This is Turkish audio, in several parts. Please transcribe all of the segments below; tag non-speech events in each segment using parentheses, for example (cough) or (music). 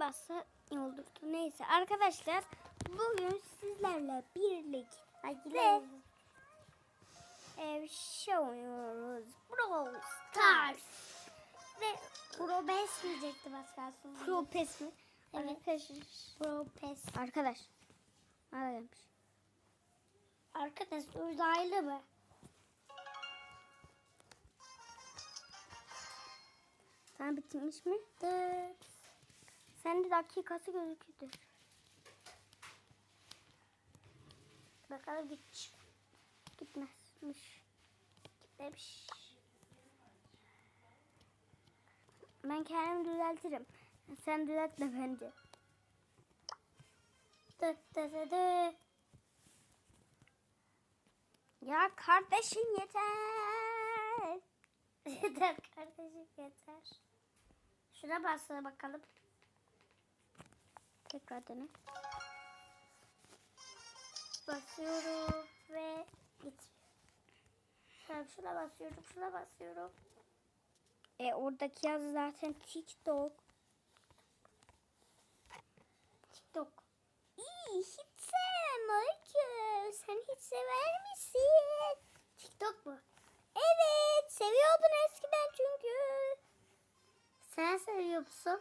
bassa iyi olurdu. Neyse arkadaşlar bugün sizlerle birlikte ev şey oynuyoruz. Brawl Stars. Ve Pro Best diyecektim az kalsın. Pro Pes mi? Evet. Arkadaşlar. Pro Best. Arkadaş. Nerede gelmiş? Arkadaş uzaylı mı? Sen bitmiş mi? Dıt. Sende dakikası gözüküyor. Bakalım gitmiş. Gitmezmiş. Gitmemiş. Ben kendimi düzeltirim. Sen düzeltme bence. (laughs) Ya kardeşim yeter. Yeter kardeşim yeter. Şuna bassana bakalım. Tekrar dene. Basıyorum ve gitmiyor. Tamam şuna basıyorum, şuna basıyorum. E oradaki yazı zaten TikTok. TikTok. İyi hiç sevmem Öykü. Sen hiç sever misin? TikTok mu? Evet seviyordun eskiden çünkü. Sen seviyor musun?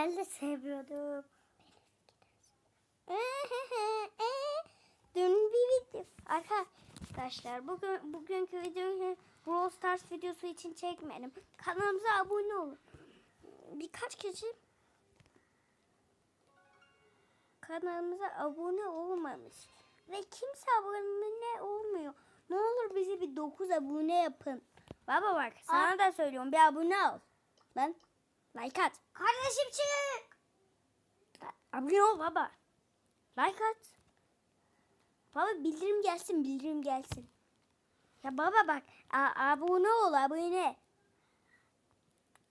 Ben de sevmiyordum. (laughs) Dün bir video arkadaşlar bugün bugünkü videoyu Brawl Stars videosu için çekmedim. Kanalımıza abone olun. Birkaç kişi kanalımıza abone olmamış ve kimse abone olmuyor. Ne olur bizi bir 9 abone yapın. Baba bak sana da söylüyorum bir abone ol. Lan like at. Kardeşim çık. Abone ol baba. Like at. Baba bildirim gelsin bildirim gelsin. Ya baba bak a- abone ol abone.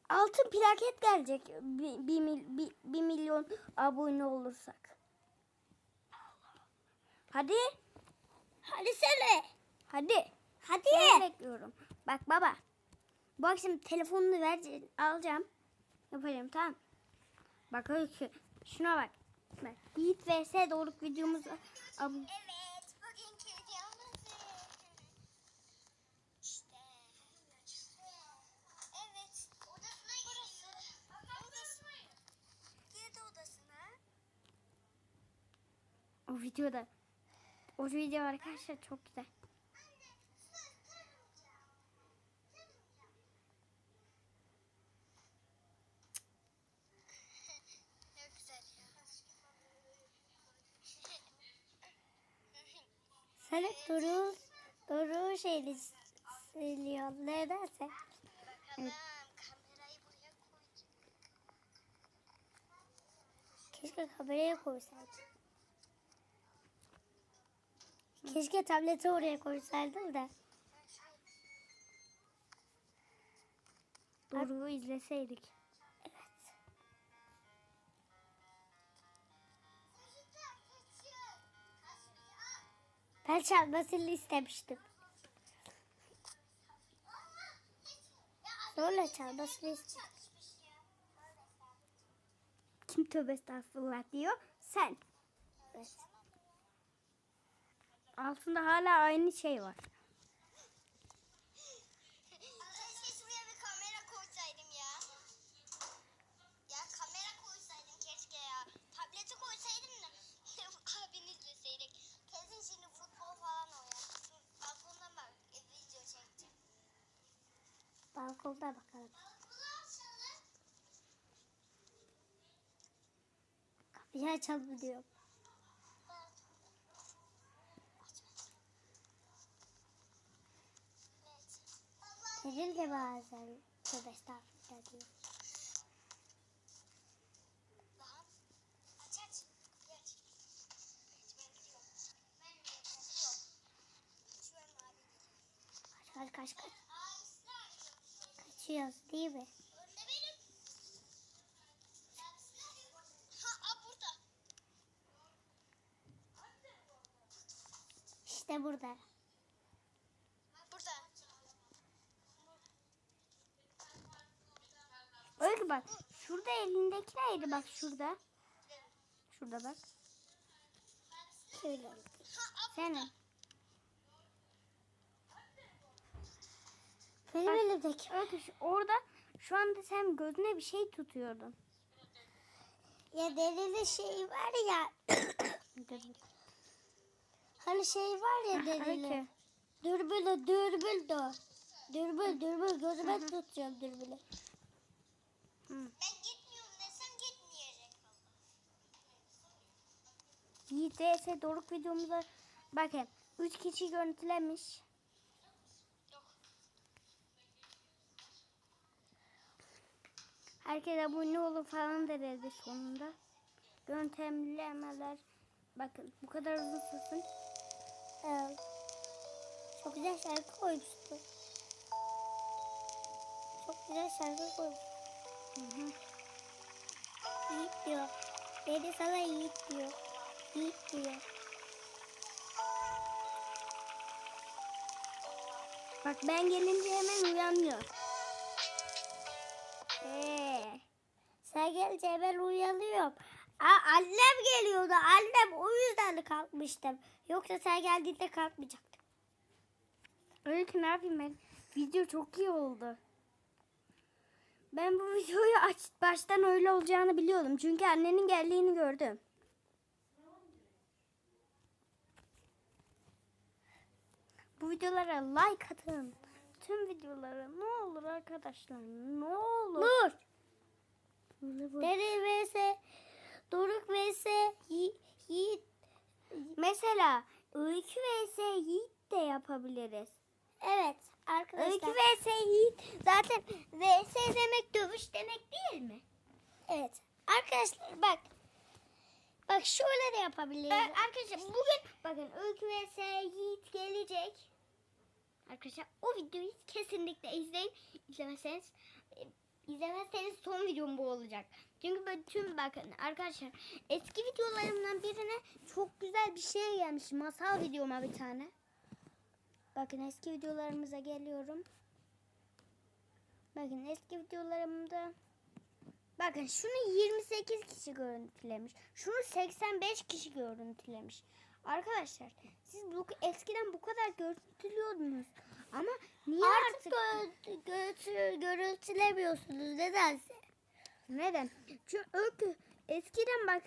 Altın plaket gelecek bir, bir, bir milyon abone olursak. Hadi. Hadi söyle. Hadi. Hadi. Seni bekliyorum. Bak baba. Bu akşam telefonunu ver alacağım. Yapacağım tamam. Bak öykü. Şuna bak. Bak. Yiğit vs Doruk videomuz. Ab- Evet, bugünkü videomuz işte. Evet, odasına burası. Odasına. Girdi odasına. O videoda. O video arkadaşlar çok güzel. Doruk, Doruk şeyini söylüyor. Nedense. Koyacağım. Keşke kameraya koysaydım. Keşke tableti oraya koysaydım da. Doruk'u izleseydik. Ben çalmasını istemiştim. Zorla çalmasını istedim. Kim tövbe estağfurullah diyor? Sen. Evet. Altında hala aynı şey var. Balkonda bakalım. Kapıyı açalım diyor. Senin de bazen tövbe estağfurullah diyor. Lan. Aç aç. Kapıyı aç. Evet ben gidiyorum. Ben de kaçıyorum. Kaçıyorum abi. Kaç kaç kaç Kaçıyoruz değil mi? İşte burada. Burada. Öyle bak. Şurada elindeki neydi bak şurada. Şurada bak. Şöyle. Senin. Benim Bak. elimdeki. Öykü şu- orada şu anda sen gözüne bir şey tutuyordun. Ya deride şey var ya. (coughs) hani şey var ya deride. Dürbülü dürbül de. Dürbül dürbül gözüme tutuyorum dürbülü. Hı. Ben gitmiyorum desem gitmeyecek. Yiğit vs Doruk videomuza bakın 3 kişi görüntülemiş. Herkes abone olun falan da dedi sonunda. Görüntülemeler bakın bu kadar uzun sürsün. Evet. Çok güzel şarkı koymuştu. Çok güzel şarkı koymuş. Hı diyor. Dedi sana Yiğit diyor. Yiğit diyor. Bak ben gelince hemen uyanıyor. Ee, Sen gelince hemen uyanıyorum. Aa, annem geliyordu. Annem o yüzden kalkmıştım. Yoksa sen geldiğinde kalkmayacaktım. öyle ki ne yapayım ben? Video çok iyi oldu. Ben bu videoyu aç, baştan öyle olacağını biliyordum. Çünkü annenin geldiğini gördüm. Bu videolara like atın. Tüm videolara ne olur arkadaşlar ne olur. Nur. Deri vs. Doruk vs. Yi- Yiğit. Mesela Öykü vs Yiğit de yapabiliriz. Evet arkadaşlar. Öykü vs Yiğit zaten vs demek dövüş demek değil mi? Evet. Arkadaşlar bak. Bak şöyle de yapabiliriz. Ee, arkadaşlar bugün bakın Öykü vs Yiğit gelecek. Arkadaşlar o videoyu kesinlikle izleyin. İzlemezseniz izlemezseniz son videom bu olacak. Çünkü ben tüm bakın arkadaşlar eski videolarımdan birine çok güzel bir şey gelmiş. Masal videoma bir tane. Bakın eski videolarımıza geliyorum. Bakın eski videolarımda Bakın şunu 28 kişi görüntülemiş. Şunu 85 kişi görüntülemiş. Arkadaşlar siz bu, eskiden bu kadar görüntülüyordunuz. Ama niye Artık artık, gö- gö- görüntülemiyorsunuz nedense. neden? Çünkü eskiden bak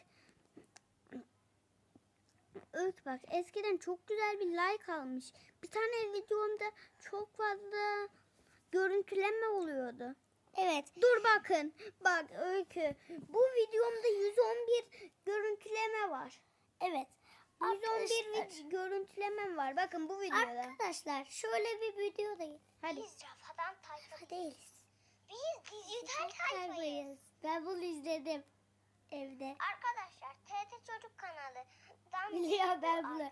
Öykü bak eskiden çok güzel bir like almış. Bir tane videomda çok fazla görüntülenme oluyordu. Evet. Dur bakın. Bak Öykü. Bu videomda 111 görüntüleme var. Evet. 111 Arkadaşlar, vid- görüntüleme var. Bakın bu videoda. arkadaşlar şöyle bir videodayız. Hadi. Biz Rafadan tayfa değiliz. Biz dijital tayfayız. Ben bunu izledim evde. Arkadaşlar TRT Çocuk kanalı. Biliyorum (laughs) ben bunu.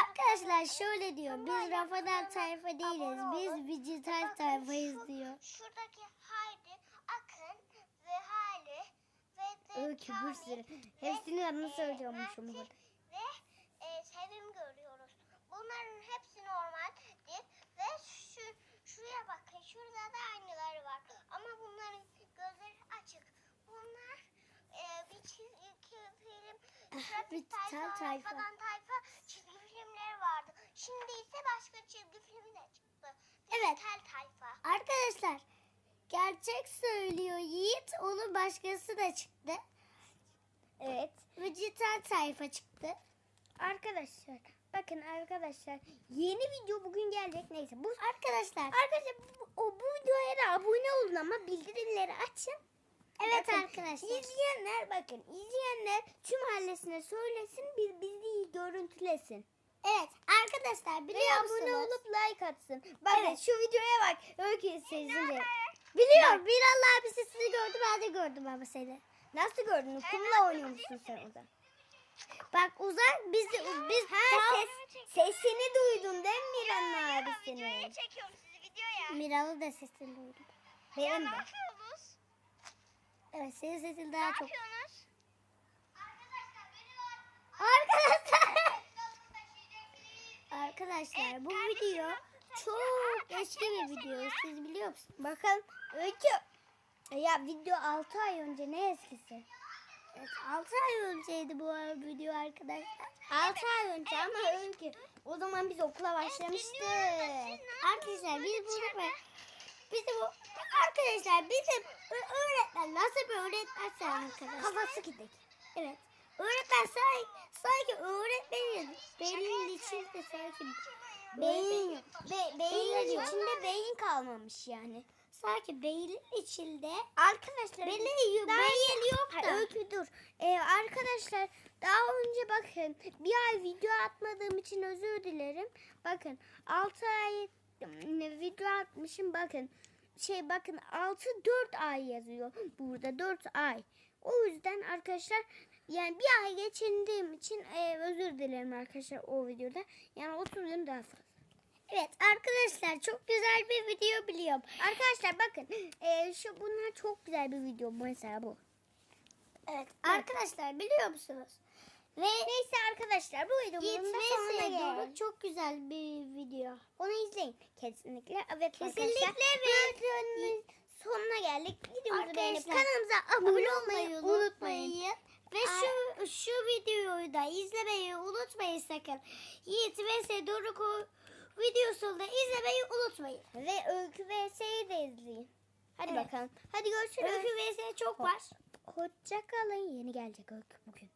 Arkadaşlar. Şöyle diyor. Biz Rafadan tayfa değiliz. Biz dijital tayfayız diyor. Şuradaki Haydi, Akın ve Hali ve Öykü bir sürü. Hepsinin adını e, söylüyormuşum burada. Ve e, Sevim görüyoruz. Bunların hepsi normaldir ve şu şuraya bakın. Şurada da aynıları var. Ama bunların gözleri açık. Bunlar e, bir çizgi film Dijital tayfa, tayfa. Tayfa çizgi filmleri vardı. Şimdi ise başka çizgi film de çıktı. Evet. Dijital tayfa. Arkadaşlar gerçek söylüyor Yiğit. Onun başkası da çıktı. Evet. Dijital tayfa çıktı. Arkadaşlar bakın arkadaşlar yeni video bugün gelecek neyse bu Arkadaşlar arkadaşlar bu, o, bu videoya da abone olun ama bildirimleri açın. Evet Bakın, arkadaşlar. İzleyenler bakın izleyenler tüm ailesine söylesin biz bizi görüntülesin. evet arkadaşlar Ve biliyor abone musunuz? olup like atsın. Bakın Evet. şu videoya bak. Öykü sezince. Biliyorum. Birallah abisi sizi gördü ben de gördüm ama seni. Nasıl gördün? Kumla oynuyormuşsun sen orada. Bak uzak biz biz Ha tam ses, sesini duydun değil mi Miran'ın abisini? Videoya çekiyorum sizi videoya. Miralı da sesini duydum. Ya Benim ne de. yapıyorsunuz? Evet senin sesin Ne daha çok. yapıyorsunuz? Arkadaşlar beni var. Arkadaşlar. Arkadaşlar bu video çok eski bir video. Siz biliyor musunuz? Bakın Öykü. Ya video 6 ay önce ne eskisi? Evet 6 ay önceydi bu video arkadaşlar. 6 ay önce ama öyle o zaman biz okula başlamıştık. Arkadaşlar biz burada Bizi bu arkadaşlar bizim ö- öğretmen nasıl bir öğretmense arkadaşlar. Kafası gidik. Evet. Öğretmen sanki, sanki öğretmenin beynin içinde sanki beyin be, beynin içinde beyin kalmamış yani. Sanki beynin içinde arkadaşlar beyin, beyin yok da. Öykü dur. Ee, arkadaşlar daha önce bakın bir ay video atmadığım için özür dilerim. Bakın 6 ay video atmışım bakın. Şey bakın 6 4 ay yazıyor burada 4 ay. O yüzden arkadaşlar yani bir ay geçirdiğim için e, özür dilerim arkadaşlar o videoda. Yani 30 gün daha fazla. Evet arkadaşlar çok güzel bir video biliyorum. Arkadaşlar bakın e, şu bunlar çok güzel bir video mesela bu. Evet arkadaşlar biliyor musunuz? Ve neyse arkadaşlar bu videomuzun da sonuna geldik. Çok güzel bir video. Onu izleyin kesinlikle. Evet Kesinlikle arkadaşlar. Videonun sonuna geldik. Videomuzu beğenip Arkadaşlar, kanalımıza abone olmayı unutmayın. Ve şu şu videoyu da izlemeyi unutmayın sakın. Yiğit vs Doruk videosunu da izlemeyi unutmayın. Ve Öykü vs'yi de izleyin. Hadi Evet. bakalım. Hadi görüşürüz. Öykü vs çok var. Hoşça kalın. Yeni gelecek Öykü bugün.